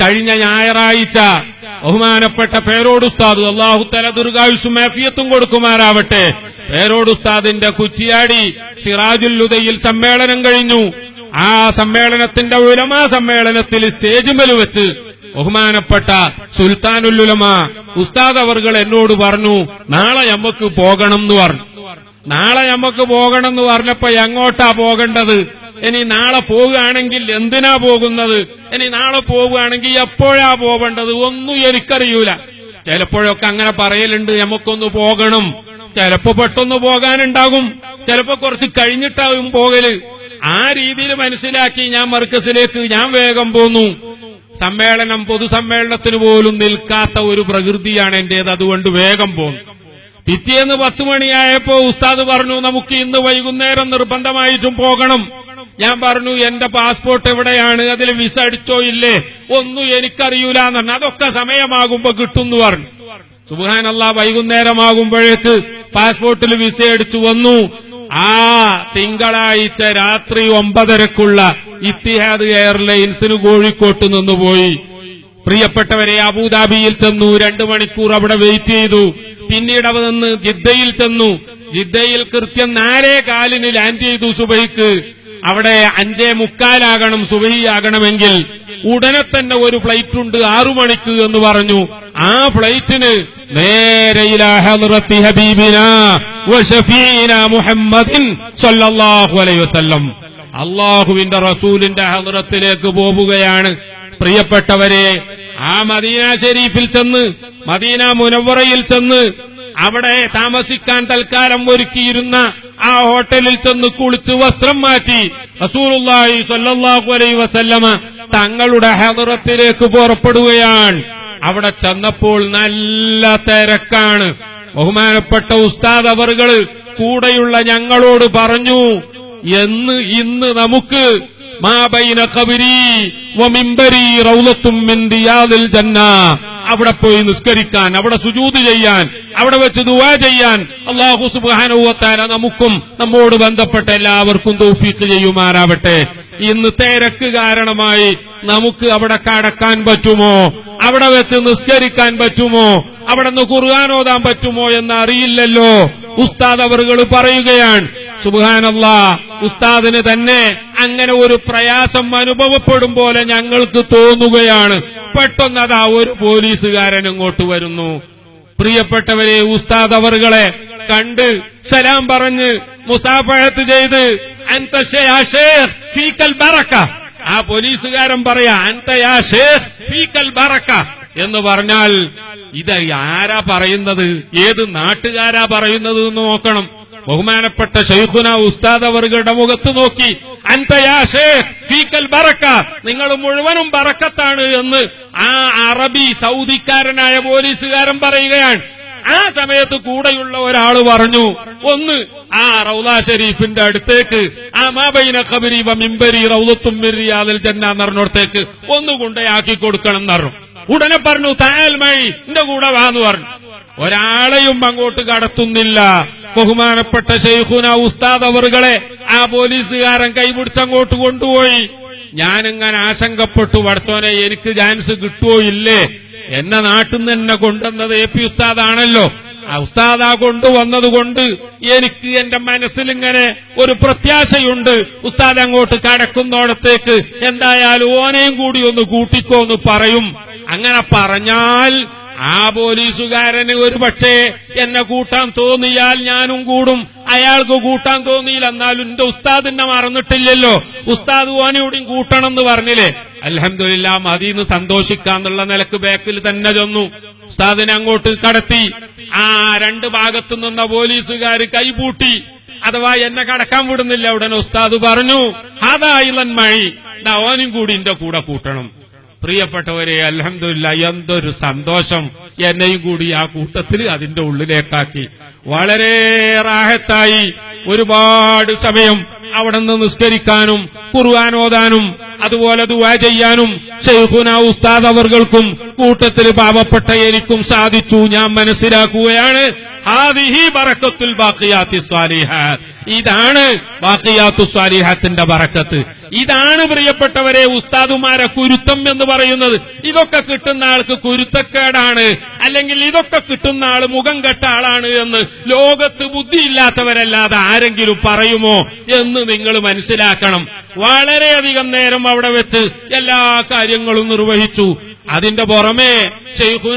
കഴിഞ്ഞ ഞായറാഴ്ച ബഹുമാനപ്പെട്ട പേരോടുസ്താദ് അള്ളാഹു തല ദുർഗായുസും മാഫിയത്തും കൊടുക്കുമാറാവട്ടെ. പേരോടുസ്താദിന്റെ കുച്ചിയാടി ഉദയിൽ സമ്മേളനം കഴിഞ്ഞു. ആ സമ്മേളനത്തിന്റെ ഉലമാ സമ്മേളനത്തിൽ സ്റ്റേജുമൽ വെച്ച് ബഹുമാനപ്പെട്ട സുൽത്താനുല്ലുലമ ഉസ്താദ് അവർകൾ എന്നോട് പറഞ്ഞു നാളെ നമുക്ക് പോകണം എന്ന് പറഞ്ഞു. നാളെ നമുക്ക് പോകണം എന്ന് പറഞ്ഞപ്പോ എങ്ങോട്ടാ പോകേണ്ടത്? ഇനി നാളെ പോവുകയാണെങ്കിൽ എന്തിനാ പോകുന്നത്? ഇനി നാളെ പോവുകയാണെങ്കിൽ എപ്പോഴാ പോവേണ്ടത്? ഒന്നും എനിക്കറിയൂല. ചിലപ്പോഴൊക്കെ അങ്ങനെ പറയലുണ്ട് നമുക്കൊന്ന് പോകണം. ചിലപ്പോ പെട്ടെന്ന് പോകാനുണ്ടാകും. ചിലപ്പോ കുറച്ച് കഴിഞ്ഞിട്ടാവും പോകൽ. ആ രീതിയിൽ മനസ്സിലാക്കി ഞാൻ മർക്കസിലേക്ക് ഞാൻ വേഗം പോന്നു. സമ്മേളനം പൊതുസമ്മേളനത്തിന് പോലും നിൽക്കാത്ത ഒരു പ്രകൃതിയാണ് എന്റേത്. അതുകൊണ്ട് വേഗം പോന്നു. പിറ്റേന്ന് പത്ത് മണിയായപ്പോ ഉസ്താദ് പറഞ്ഞു നമുക്ക് ഇന്ന് വൈകുന്നേരം നിർബന്ധമായിട്ടും പോകണം. ഞാൻ പറഞ്ഞു എന്റെ പാസ്പോർട്ട് എവിടെയാണ്? അതിൽ വിസ അടിച്ചോ ഇല്ലേ? ഒന്നും എനിക്കറിയൂല എന്ന് പറഞ്ഞു. അതൊക്കെ സമയമാകുമ്പോ കിട്ടും എന്ന് പറഞ്ഞു. സുബാനല്ല വൈകുന്നേരമാകുമ്പോഴേക്ക് പാസ്പോർട്ടിൽ വിസ അടിച്ചു വന്നു. ആ തിങ്കളാഴ്ച രാത്രി ഒമ്പതരക്കുള്ള ഇത്തിഹാദ് എയർലൈൻസിന് കോഴിക്കോട്ട് നിന്നുപോയി പ്രിയപ്പെട്ടവരെ അബുദാബിയിൽ ചെന്നു. രണ്ടു മണിക്കൂർ അവിടെ വെയിറ്റ് ചെയ്തു. പിന്നീട് അവ നിന്ന് ജിദ്ദയിൽ ചെന്നു. ജിദ്ദയിൽ കൃത്യം നാലേ കാലിന് ലാൻഡ് ചെയ്തു സുബൈക്ക്. അവിടെ അഞ്ചേ മുക്കാലാകണം സുബഹിയാകണമെങ്കിൽ ഉടനെ തന്നെ ഒരു ഫ്ലൈറ്റ് ഉണ്ട് ആറു മണിക്ക് എന്ന് പറഞ്ഞു. ആ ഫ്ലൈറ്റിന് നേരെ അലൈഹി വസല്ലം. അള്ളാഹുവിന്റെ റസൂലിന്റെ ഹദ്റത്തിലേക്ക് പോവുകയാണ്. പ്രിയപ്പെട്ടവരെ ആ മദീന ഷെരീഫിൽ ചെന്ന് മദീന മുനവറയിൽ ചെന്ന് അവിടെ താമസിക്കാൻ തൽക്കാലം ഒരുക്കിയിരുന്ന ആ ഹോട്ടലിൽ ചെന്ന് കുളിച്ച് വസ്ത്രം മാറ്റി റസൂലുള്ളാഹി സ്വല്ലല്ലാഹു അലൈഹി വസല്ലമ തങ്ങളുടെ ഹദറത്തിലേക്ക് പുറപ്പെടുകയാണ്. അവിടെ ചെന്നപ്പോൾ നല്ല തിരക്കാണ്. ബഹുമാനപ്പെട്ട ഉസ്താദ് അവറുകൾ കൂടെയുള്ള ഞങ്ങളോട് പറഞ്ഞു എന്ന് ഇന്ന് നമുക്ക് മാബൈന കബിരി വമിമ്പരി റൗലത്തും മിൻ റിയാദിൽ ജന്ന. അവിടെ പോയി നിസ്കരിക്കാൻ അവിടെ സുജൂത് ചെയ്യാൻ അവിടെ വെച്ച് ദുവാ ചെയ്യാൻ അള്ളാഹു സുബാനുവത്താല നമുക്കും നമ്മോട് ബന്ധപ്പെട്ട എല്ലാവർക്കും തോഫീക്ക് ചെയ്യുമാറാവട്ടെ. ഇന്ന് തിരക്ക് കാരണമായി നമുക്ക് അവിടെ കടക്കാൻ പറ്റുമോ? അവിടെ വെച്ച് നിസ്കരിക്കാൻ പറ്റുമോ? അവിടെ നിന്ന് ഓതാൻ പറ്റുമോ എന്ന് അറിയില്ലല്ലോ. ഉസ്താദ് അവറുകൾ പറയുകയാണ് സുബാനല്ല ഉസ്താദിന് തന്നെ അങ്ങനെ ഒരു പ്രയാസം അനുഭവപ്പെടും പോലെ ഞങ്ങൾക്ക് തോന്നുകയാണ്. പെട്ടെന്ന് അതാ ഒരു പോലീസുകാരൻ ഇങ്ങോട്ട് വരുന്നു. പ്രിയപ്പെട്ടവരെ ഉസ്താദ് അവറുകളെ കണ്ട് സലാം പറഞ്ഞ് മുസാഫഴത്ത് ചെയ്ത് ആ പോലീസുകാരൻ പറയാ എന്ന് പറഞ്ഞാൽ ഇത് ആരാ പറയുന്നത്? ഏത് നാട്ടുകാരാ പറയുന്നത് എന്ന് നോക്കണം. ബഹുമാനപ്പെട്ട ഷെയ്ഖുന ഉസ്താദ് അവറുകളുടെ മുഖത്ത് നോക്കി അൻതയാ ഷേഖ് ഫീക്കൽ ബറക്ക. നിങ്ങൾ മുഴുവനും ബറക്കത്താണ് എന്ന് ആ അറബി സൗദിക്കാരനായ പോലീസുകാരൻ പറയുകയാണ്. ആ സമയത്ത് കൂടെയുള്ള ഒരാൾ പറഞ്ഞു ഒന്ന് ആ റൗല ഷെരീഫിന്റെ അടുത്തേക്ക് ആ മാബൈന കബരി മിമ്പരി റൗലത്തും മിറിയാദിൽ ജന്ന എന്നറിഞ്ഞോടത്തേക്ക് ഒന്ന് കൊണ്ടയാക്കി കൊടുക്കണം എന്ന് പറഞ്ഞു. ഉടനെ പറഞ്ഞു താൽമൈ എന്റെ കൂടെ വാന്ന് പറഞ്ഞു. ഒരാളെയും അങ്ങോട്ട് കടത്തുന്നില്ല. ബഹുമാനപ്പെട്ട ഷെയ്ഖുന ഉസ്താദ് അവറുകളെ ആ പോലീസുകാരൻ കൈപിടിച്ചങ്ങോട്ട് കൊണ്ടുപോയി. ഞാനിങ്ങനെ ആശങ്കപ്പെട്ടു. വടത്തോനെ എനിക്ക് ചാൻസ് കിട്ടുമോ ഇല്ലേ? എന്നെ നാട്ടിൽ നിന്ന് എന്നെ കൊണ്ടുവന്നത് എ പി ഉസ്താദാണല്ലോ. ആ ഉസ്താദാ കൊണ്ടുവന്നത് കൊണ്ട് എനിക്ക് എന്റെ മനസ്സിലിങ്ങനെ ഒരു പ്രത്യാശയുണ്ട്. ഉസ്താദ് അങ്ങോട്ട് കടക്കുന്നോടത്തേക്ക് എന്തായാലും ഓനെയും കൂടി ഒന്ന് കൂട്ടിക്കോ എന്ന് പറയും. അങ്ങനെ പറഞ്ഞാൽ ആ പോലീസുകാരന് ഒരു പക്ഷേ എന്നെ കൂട്ടാൻ തോന്നിയാൽ ഞാനും കൂടും. അയാൾക്ക് കൂട്ടാൻ തോന്നിയില്ല. എന്നാലും എന്റെ ഉസ്താദിനെ മറന്നിട്ടില്ലല്ലോ. ഉസ്താദ് ഓനോടും കൂട്ടണം എന്ന് പറഞ്ഞില്ലേ? അലഹമില്ല മതിന്ന് സന്തോഷിക്കാന്നുള്ള നിലയ്ക്ക് ബാക്കിൽ തന്നെ ചെന്നു. ഉസ്താദിനെ അങ്ങോട്ട് കടത്തി. ആ രണ്ട് ഭാഗത്തു നിന്ന പോലീസുകാർ കൈപൂട്ടി. അഥവാ എന്നെ കടക്കാൻ വിടുന്നില്ല ഉടനെ ഉസ്താദ് പറഞ്ഞു അതായിലൻ മഴി. ഓനും കൂടി എന്റെ കൂടെ കൂട്ടണം. പ്രിയപ്പെട്ടവരെ അലഹമില്ല എന്തൊരു സന്തോഷം. എന്നെയും കൂടി ആ കൂട്ടത്തിൽ അതിന്റെ ഉള്ളിലേക്കാക്കി. വളരെ റാഹത്തായി ഒരുപാട് സമയം അവിടെ നിന്ന് നിസ്കരിക്കാനും ഖുർആൻ ഓതാനും അതുപോലെ ദുവാ ചെയ്യാനും ഷെയ്ഖുന ഉസ്താദ് അവർകൾക്കും കൂട്ടത്തിൽ പാവപ്പെട്ട എനിക്കും സാധിച്ചു. ഞാൻ മനസ്സിലാക്കുകയാണ് ഹാദിഹി ഇതാണ് ബാക്കിയാത്തു സ്വാലിഹാത്തിന്റെ ബറക്കത്ത്. ഇതാണ് പ്രിയപ്പെട്ടവരെ ഉസ്താദുമാരെ കുരുത്തം എന്ന് പറയുന്നത്. ഇതൊക്കെ കിട്ടുന്ന ആൾക്ക് കുരുത്തക്കേടാണ്. അല്ലെങ്കിൽ ഇതൊക്കെ കിട്ടുന്ന ആൾ മുഖം കെട്ട ആളാണ് എന്ന് ലോകത്ത് ബുദ്ധിയില്ലാത്തവരല്ലാതെ ആരെങ്കിലും പറയുമോ എന്ന് നിങ്ങൾ മനസ്സിലാക്കണം. വളരെയധികം നേരം അവിടെ വെച്ച് എല്ലാ കാര്യങ്ങളും നിർവഹിച്ചു. അതിന്റെ പുറമേ ഷെയ്ഖു